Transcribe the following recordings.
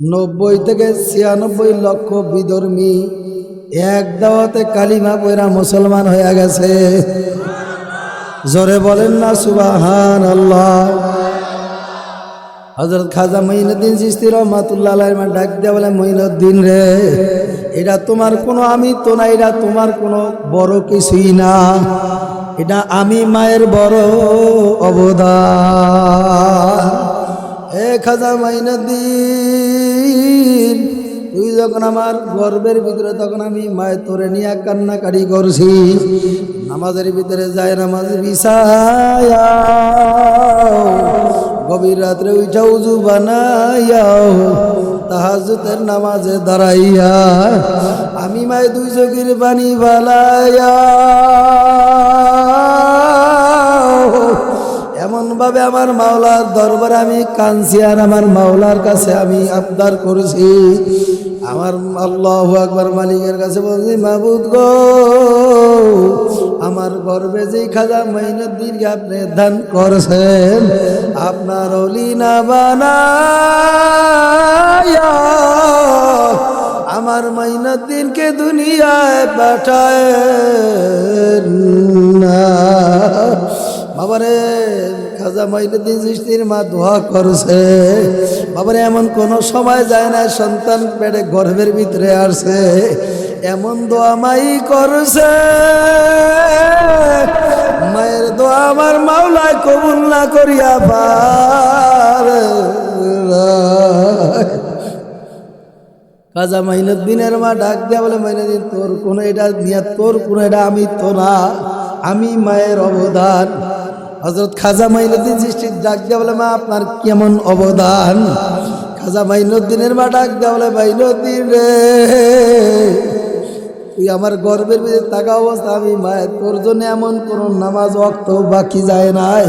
নব্বই থেকে ছিয়ানব্বই লক্ষ বিধর্মী এক দাওয়াতে কালিমা পয়রা মুসলমান হয়ে গেছে। জোরে বলেন না সুবাহান আল্লাহ হজরত খাজা মঈনুদ্দিন চিস্তি রহমাতুল্লাহ ডাক দেওয়া বলে, মঈনুদ্দিন রে, এটা তোমার কোনো আমি তো না, এটা তোমার কোনো বড় কিছুই না। এটা আমি মায়ের বড় অবদান। এ খাজা মঈনুদ্দিন তুই যখন আমার গর্বের ভিতরে তখন আমি মায়ের তোরে নিয়ে কান্নাকারি করছি। নামাজের ভিতরে যায়, নামাজ বিছায়া গভীর রাত্রে উঠা উজু বানাইয়াও তাহাজুতের নামাজে দাঁড়াইয়া। আমি মায় দুই চোখের পানি বালাইয়া। এমন ভাবে আমার মাওলার দরবারে আমি কাঁদছি আর আমার মাওলার কাছে আমি আবদার করছি। আমার আল্লাহ আকবর মালিকের কাছে বলছি মাহবুদ গো, আমার গর্বে যে খাজা মঈনুদ্দিনকে আপনি দান করছেন, আপনার অলি না বানায়া, আমার মঈনুদ্দিনকে দুনিয়ায় পাঠায় না। বাবারে খাজা মঈনুদ্দিন সৃষ্টির মা দোয়া করছে। বাবারে, এমন কোনো সময় যায় না, সন্তান পেটে গর্ভের ভিতরে আসছে এমন দোয়া মাই করছে। মায়ের দোয়া আমার মাওলায় কবুল না করিয়া পার। কাজা মাইনুদ্দিনের মা ডাক দেয়া বলে মাইনুদ্দিন তোর কোনো এটা নিয়ে তোর কোনো এটা আমি তো না, আমি মায়ের অবদান। হজরত খাজা মাইনুদ্দিন সৃষ্টির ডাক দেয়া বলে, মা, আপনার কেমন অবদান? খাজা মাইনুদ্দিনের মা ডাক দেয়া বলে মাইনুদ্দিন রে, তুই আমার গর্বের ভিতরে থাকা অবস্থা। আমি মায়ের তোর জন্য এমন কোন নামাজ অক্ত বাকি যায় নাই।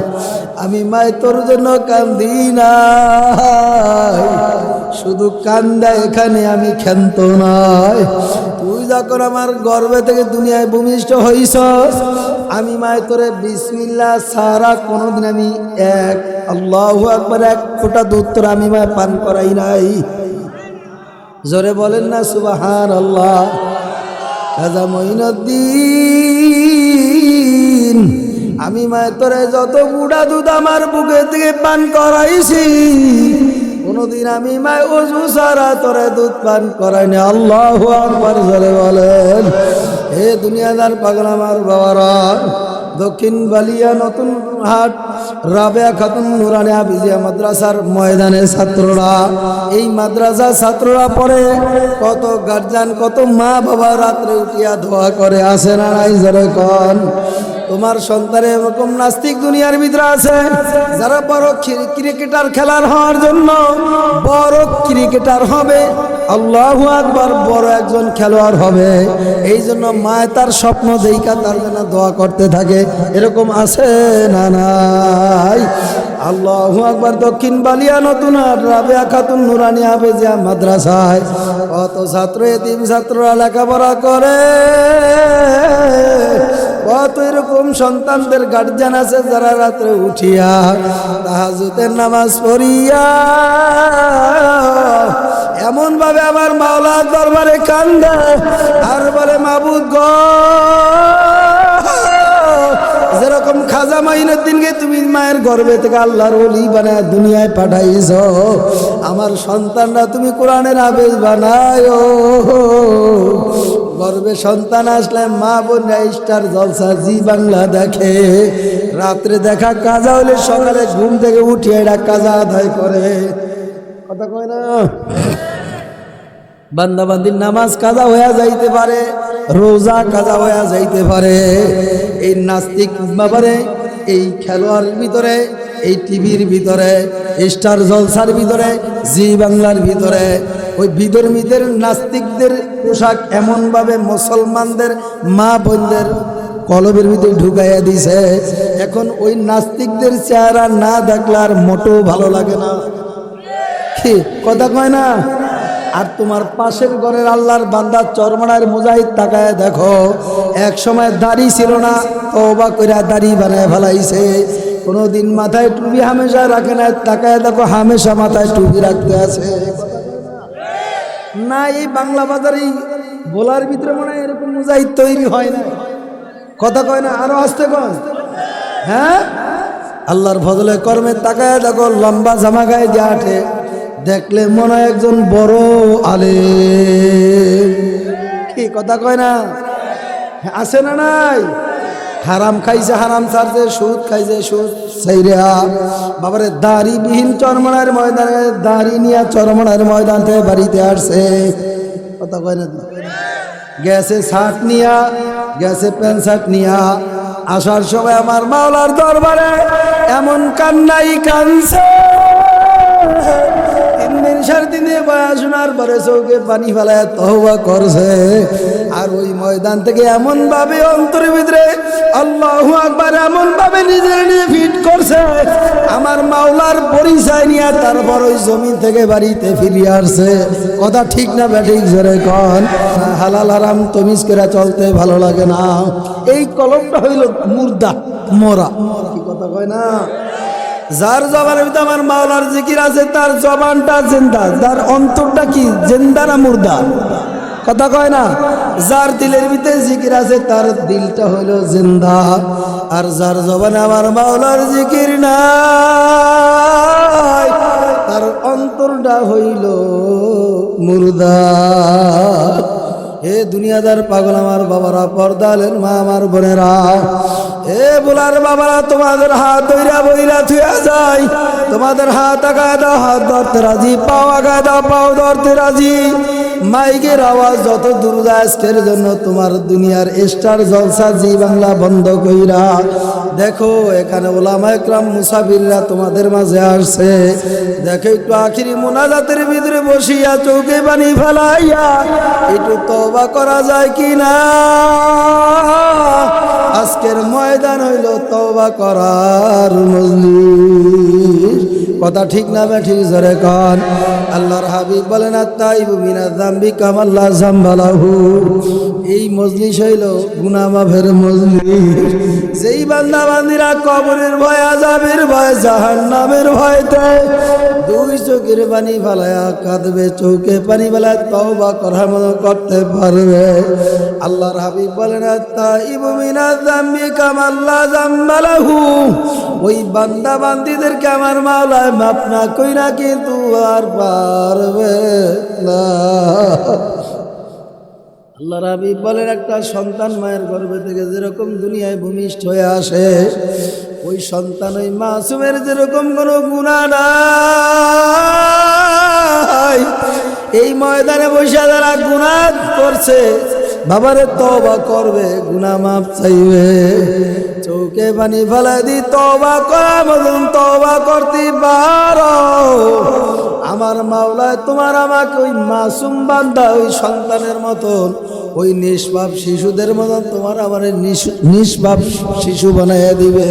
আমি মায়ের তোর জন্য কান্দি নাই। শুধু কান্দা, এখানে আমি ক্ষান্ত নয়। তুই যখন আমার গর্বে থেকে দুনিয়ায় ভূমিষ্ঠ হইস, আমি মায়ের তোরে বিসমিল্লা সারা কোনোদিন আমি এক, আল্লাহ একবার এক ফোঁটা দুধ তোর আমি মায় পান করাই নাই। জোরে বলেন না সুবাহান আল্লাহ খাজা মঈনুদ্দিন, আমি মায়ের তোরে যত বুড়া দুধ আমার বুকে থেকে পান করাইছি কোনদিন আমি মায় অজু সারা তোরে দুধ পান করাইনি। আল্লাহ আকবার জোরে বলেন। হে দুনিয়াদার পাগল আমার বাবারা, দক্ষিণ বালিয়া নতুন হাট, রাবেয়া খাতুন নুরানিয়া বিজিয়া মাদ্রাসার ময়দানে ছাত্ররা, এই মাদ্রাসা ছাত্ররা পড়ে কত গার্জান, কত মা বাবা রাত্রে উঠিয়া ধোয়া করে আসে না নাই জরে কন? তোমার সন্তানের এরকম নাস্তিক দুনিয়ার ভিতরে আছে যারা বড় ক্রিকেটার খেলার হওয়ার জন্য বড় ক্রিকেটার হবে। আল্লাহ আকবার বড় একজন খেলোয়াড় হবে। এই জন্য মায় তার স্বপ্ন দেইকা তার জন্য দোয়া করতে থাকে। এরকম আছে না নাই? আল্লাহ আকবার দক্ষিণ বালিয়া নতুন হাট, রাবেয়া খাতুন নুরানি হাফেজিয়া মাদ্রাসায়। কত ছাত্র এতিম ছাত্ররা লেখাপড়া করে। কত এরকম সন্তানদের গার্জেন আছে যারা রাত্রে উঠিয়া তাহাজুতের নামাজ পড়িয়া এমন ভাবে আমার মাওলার দরবারে কান্দে আর বলে, মাবুদ গ যেরকম খাজা মাইনুদ্দিনকে তুমি মায়ের গর্বে থেকে আল্লাহর ওলি বানায় দুনিয়ায় পাঠাইছ, আমার সন্তানরা তুমি কোরআনের আবেজ বানায়। গর্বে সন্তান আসলে মা বোনরা স্টার জলসা, জি বাংলা দেখে। রাত্রে দেখা কাজা হলে সকালে ঘুম থেকে উঠিয়ে এরা কাজা আদায় করে। কথা কয় না? বান্দাবান্দির নামাজ কাজা হয়ে যাইতে পারে। রোজা কাজা হয়ে যাইতে পারে। এই নাস্তিক ব্যাপারে এই খেলোয়াড়ের ভিতরে, এই টিভির ভিতরে স্টার জলসার ভিতরে, জি বাংলার ভিতরে, ওই বিধর্মীদের, নাস্তিকদের পোশাক এমনভাবে মুসলমানদের, মা বোনদের কলবের ভিতরে ঢুকাইয়া দিছে। এখন ওই নাস্তিকদের চেহারা না দেখলে আর ভালো লাগে না। কি? কথা কয় না? আর তোমার পাশের ঘরের আল্লাহর বান্দার চরমনার মুজাহিদ তাকায় দেখো। এক সময় দাড়ি ছিল না, তওবা কইরা দাড়ি বানায় ফেলাইছে। কোনোদিন মাথায় টুপি হামেশা রাখে না তাকায় দেখো হামেশা মাথায় টুপি রাখতে আছে। না, এই বাংলা বাজারেই বোলার ভিতরে মনে হয় এরকম মুজাহিদ তৈরি হয় না। কথা কয় না, আরও আসতে কন হ্যাঁ? আল্লাহর ফজলে কর্মে তাকায় দেখো, লম্বা জামা গায়ে যে আঠে দেখলে মনে একজন বড় আলে কি কথা কয় না? আছে না নাই? হারাম খাইছে, হারাম ছাড়ছে, সুদ খাইছে, সুদ সেইরা বাবারে দাড়ি বিহীন চরমনার ময়দানে, দাড়ি নিয়ে চরমনার ময়দান থেকে বাড়িতে আসছে। কথা কয় না? গেছে শার্ট নিয়া, গেছে প্যান্ট শার্ট নিয়া। আসার সময় আমার মাওলার দরবারে এমন কান্নাই কানছে তিন দিন দিন শোনার পরে চৌকে পানি ফেলায় তহবা করছে। আর ওই ময়দান থেকে এমন ভাবে অন্তরের ভিতরে আল্লাহ আকবার এমন ভাবে নিজের নিজে ফিট করছে। আমার মাওলার পরিচয় নিয়ে তারপর ওই জমিন থেকে বাড়িতে ফিরিয়ে আসছে। কথা ঠিক না ব্যাঠিক জোরে কন। হালাল আরাম তমিজ করে চলতে ভালো লাগে না। এই কলমটা হইল মুর্দা, মরা। কি কথা কয় না? যার জবানের ভিতরে আমার মাওলার জিকির আছে, তার জবানটা জিন্দা। তার অন্তরটা কি? জিন্দা না মুর্দা? কথা কয় না? যার দিলের ভিতরে জিকির আছে, তার দিলটা হইল জিন্দা। আর যার জবানে আমার মাওলার জিকির নাই, তার অন্তরটা হইল মুর্দা। হে দুনিয়াদার পাগল আমার বাবারা, পর্দালের মা আমার বোনেরা। এ বোলার বাবারা, তোমাদের হাত দইরা বইরা থুয়া যায়। তোমাদের হাত আগায় দাও হাত ধরতে রাজি, পাও আগায় দাও পাও ধরতে রাজি। মাইকের আওয়াজ যত দূর যায় আজকের জন্য তোমার দুনিয়ার স্টার জলসা জি বাংলা বন্ধ কইরা, দেখো এখানে ওলামা একরাম মুসাফিররা তোমাদের মাঝে আসছে। দেখো একটু আখিরি মোনাজাতের ভিতরে বসিয়া চৌকে পানি ফেলাইয়া, একটু তবা করা যায় কি না আজকের ময়দান হইল তবা করার মজলিস। কথা ঠিক না বে, ঠিক জোরে কন। আল্লাহর হাবিব বলেন জাম্বি কামাল্লা জাম্বালাহু এই মজলিস হইল গুনামাফের মজলিস। যেই বান্দা বান্দিরা কবরের ভয় আজাবের ভয় জাহান নামের ভয়তে দুই চোখের পানি ফালায়া কাঁদবে চৌকে পানি ফেলায় তওবা করার মতো করতে পারবে। আল্লাহর হাবিব বলেন তাইবু মিনা জাম্বি কামাল্লা জাম্বালাহু ওই বান্দা বান্দিদেরকে আমার মাওলায় মাপ না কইরা কিন্তু আর পারবে না। আল্লাহ রাবি বলেন, একটা সন্তান মায়ের গর্ভে থেকে যেরকম দুনিয়ায় ভূমিষ্ঠ হয়ে আসে, ওই সন্তান ওই মাসুমের যেরকম কোনো গুণা নাই। এই ময়দানে বসে যারা গুণা করছে বাবারে তবা করবে, গুনা মাপ চাইবে। চৌকে পানি ফেলা দি তবা করা মতন তবা করতে পারো। আমার মাওলায় তোমার আমাকে ওই মাসুম বান্দা, ওই সন্তানের মতন, ওই নিষ্পাপ শিশুদের মতন তোমার আমার নিষ্পাপ শিশু বানাইয়া দিবে।